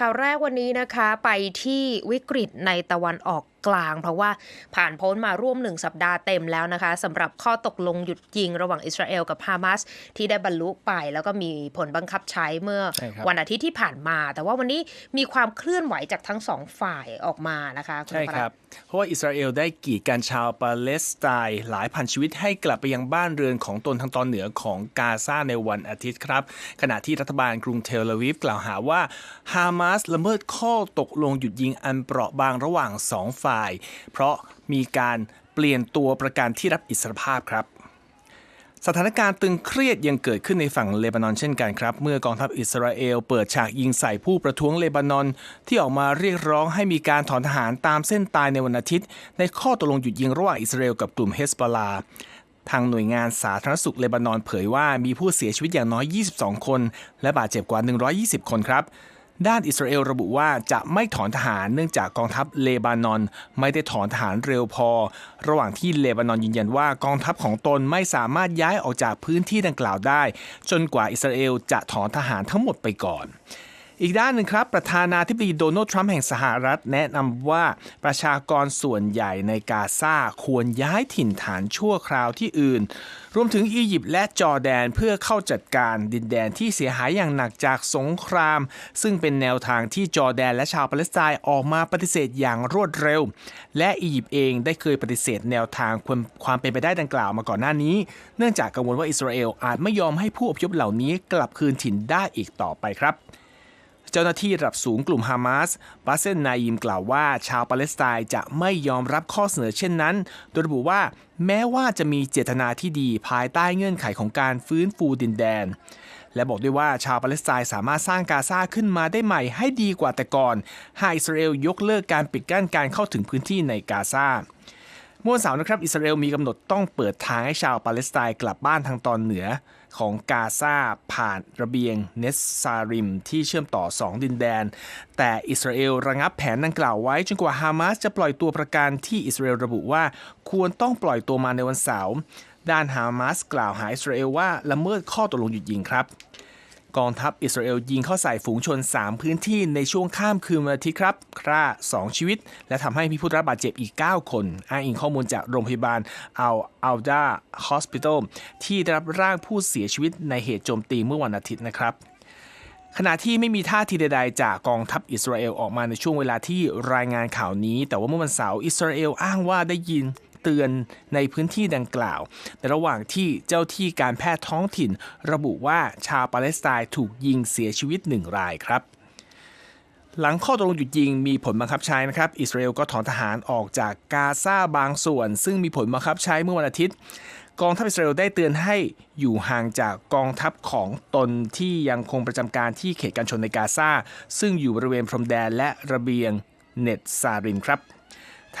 ข่าวแรกวันนี้นะคะไปที่วิกฤตในตะวันออก กลาง เพราะว่าผ่านพ้นมาร่วมหนึ่งสัปดาห์เต็มแล้วนะคะสำหรับข้อตกลงหยุดยิงระหว่างอิสราเอลกับฮามาสที่ได้บรรลุไป แล้วก็มีผลบังคับใช้เมื่อใช่ครับวันอาทิตย์ที่ผ่านมา แต่ว่าวันนี้มีความเคลื่อนไหวจากทั้งสองฝ่ายออกมานะคะณใช่ปคลัรับดเพราะว่าอิสราเอลได้กีดกันชาวปาเลสไตน์หลายพันชีวิตให้กลับไปยังบ้านเรือนของตนทางตอนเหนือของกาซาในวันอาทิตย์ครับ ขณะที่รัฐบาลกรุงเทลอาวีฟกล่าวหาว่าฮามาสละเมิดข้อตกลงหยุดยิงอันเปราะบางระหว่างสองฝ่ายเพราะมีการเปลี่ยนตัวประกันที่รับอิสรภาพครับ สถานการณ์ตึงเครียดยังเกิดขึ้นในฝั่งเลบานอนเช่นกันครับ เมื่อกองทัพอิสราเอลเปิดฉากยิงใส่ผู้ประท้วงเลบานอน ที่ออกมาเรียกร้องให้มีการถอนทหารตามเส้นตายในวันอาทิตย์ ในข้อตกลงหยุดยิงระหว่างอิสราเอลกับกลุ่มเฮสบอลาทางหน่วยงานสาธารณสุขเลบานอนเผยว่ามีผู้เสียชีวิตอย่างน้อย 22 คน และบาดเจ็บกว่า 120 คนครับ ด้านอิสราเอลระบุว่าจะไม่ถอนทหารเนื่องจากกองทัพเลบานอน ไม่ได้ถอนทหารเร็วพอ ระหว่างที่เลบานอนยืนยันว่ากองทัพของตนไม่สามารถย้ายออกจากพื้นที่ดังกล่าวได้ จนกว่าอิสราเอลจะถอนทหารทั้งหมดไปก่อน อีกด้านหนึ่งครับ ประธานาธิบดีโดนัลด์ทรัมป์แห่งสหรัฐ แนะนำว่าประชากรส่วนใหญ่ในกาซาควรย้ายถิ่นฐานชั่วคราวที่อื่น รวมถึงอียิปต์และจอร์แดนเพื่อเข้าจัดการดินแดนที่เสียหายอย่างหนักจากสงคราม ซึ่งเป็นแนวทางที่จอร์แดนและชาวปาเลสไตน์ออกมาปฏิเสธอย่างรวดเร็ว และอียิปต์เองได้เคยปฏิเสธแนวทางความเป็นไปได้ดังกล่าวมาก่อนหน้านี้ เนื่องจากกังวลว่าอิสราเอลอาจไม่ยอมให้ผู้อพยพเหล่านี้กลับคืนถิ่นได้อีกต่อไปครับ จ้าหน้าที่ระดับสูงกลุ่มฮามาสบาเซนนายิมกล่าวว่า ชาวปาเลสไตน์จะไม่ยอมรับข้อเสนอเช่นนั้น โดยระบุว่าแม้ว่าจะมีเจตนาที่ดีภายใต้เงื่อนไขของการฟื้นฟูดินแดน และบอกด้วยว่าชาวปาเลสไตน์สามารถสร้างกาซาขึ้นมาได้ใหม่ให้ดีกว่าแต่ก่อนหากอิสราเอลยกเลิกการปิดกั้นการเข้าถึงพื้นที่ในกาซา เมื่อวันเสาร์นะครับอิสราเอลมีกำหนดต้องเปิดทางให้ชาวปาเลสไตน์กลับบ้านทางตอนเหนือของกาซาผ่านระเบียงเนสซาริม ที่เชื่อมต่อ 2 ดินแดน แต่อิสราเอลระงับแผนดังกล่าวไว้ จนกว่าฮามาสจะปล่อยตัวประกันที่อิสราเอลระบุว่า ควรต้องปล่อยตัวมาในวันเสาร์ด้านฮามาสกล่าวหาอิสราเอลว่าละเมิดข้อตกลงหยุดยิงครับ กองทัพอิสราเอลยิงเข้าใส่ฝูงชน 3 พื้นที่ในช่วงข้ามคืนวันอาทิตย์ครับฆ่า 2 ชีวิต และทำให้มีผู้รับบาดเจ็บอีก 9 คน อ้างอิงข้อมูลจากโรงพยาบาลอัลอัลดาฮอสพิทอลที่ได้รับร่างผู้เสียชีวิตในเหตุโจมตีเมื่อวันอาทิตย์นะครับขณะที่ไม่มีท่าทีใดๆจากกองทัพอิสราเอลออกมาในช่วงเวลาที่รายงานข่าวนี้ แต่ว่าเมื่อวันเสาร์อิสราเอลอ้างว่าได้ยิน เตือนในพื้นที่ดังกล่าว ในระหว่างที่เจ้าที่การแพทย์ท้องถิ่น ระบุว่าชาวปาเลสไตน์ถูกยิงเสียชีวิตหนึ่งรายครับหลังข้อตกลงหยุดยิงมีผลบังคับใช้นะครับ อิสราเอลก็ถอนทหารออกจากกาซาบางส่วน ซึ่งมีผลบังคับใช้เมื่อวันอาทิตย์ กองทัพอิสราเอลได้เตือนให้อยู่ห่างจากกองทัพของตนที่ยังคงประจำการที่เขตการชนในกาซาซึ่งอยู่บริเวณพรมแดนและระเบียงเนตซารินครับ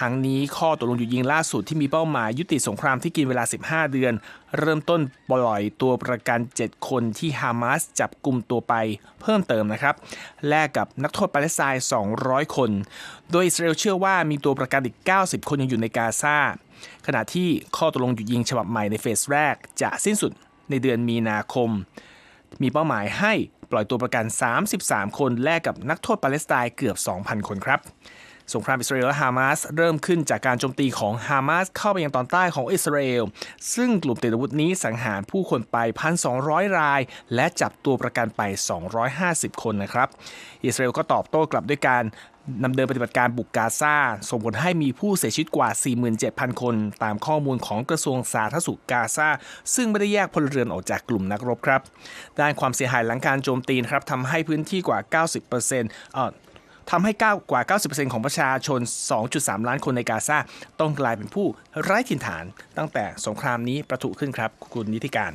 ทั้งนี้ข้อตกลงหยุดยิงล่าสุดที่มีเป้าหมายยุติสงครามที่กินเวลา 15 เดือน เริ่มต้นปล่อยตัวประกัน 7 คนที่ฮามาสจับกลุ่มตัวไปเพิ่มเติมนะครับ แลกกับนักโทษปาเลสไตน์200 คน โดยอิสราเอลเชื่อว่ามีตัวประกันอีก 90 คนยังอยู่ในกาซาขณะที่ข้อตกลงหยุดยิงฉบับใหม่ในเฟสแรกจะสิ้นสุดในเดือนมีนาคม มีเป้าหมายให้ปล่อยตัวประกัน 33 คนแลกกับนักโทษปาเลสไตน์เกือบ 2,000 คนครับ สงครามอิสราเอลและฮามาสเริ่มขึ้นจากการโจมตีของฮามาสเข้าไปยังตอนใต้ของอิสราเอล ซึ่งกลุ่มติดอาวุธนี้สังหารผู้คนไป 1,200 ราย และจับตัวประกันไป 250 คนนะครับ อิสราเอลก็ตอบโต้กลับด้วยการนำเดินปฏิบัติการบุกกาซาส่งผลให้มีผู้เสียชีวิตกว่า 47,000 คน ตามข้อมูลของกระทรวงสาธารณสุขกาซาซึ่งไม่ได้แยกพลเรือนออกจากกลุ่มนักรบครับ ด้านความเสียหายหลังการโจมตีนครับทำให้พื้นที่กว่า 90%เอ่อ ทำให้9กว่า 90%ของประชาชน 2.3 ล้านคนในกาซาต้องกลายเป็นผู้ไร้ถิ่นฐาน ตั้งแต่สงครามนี้ประทุขึ้นครับ คุณนิติการ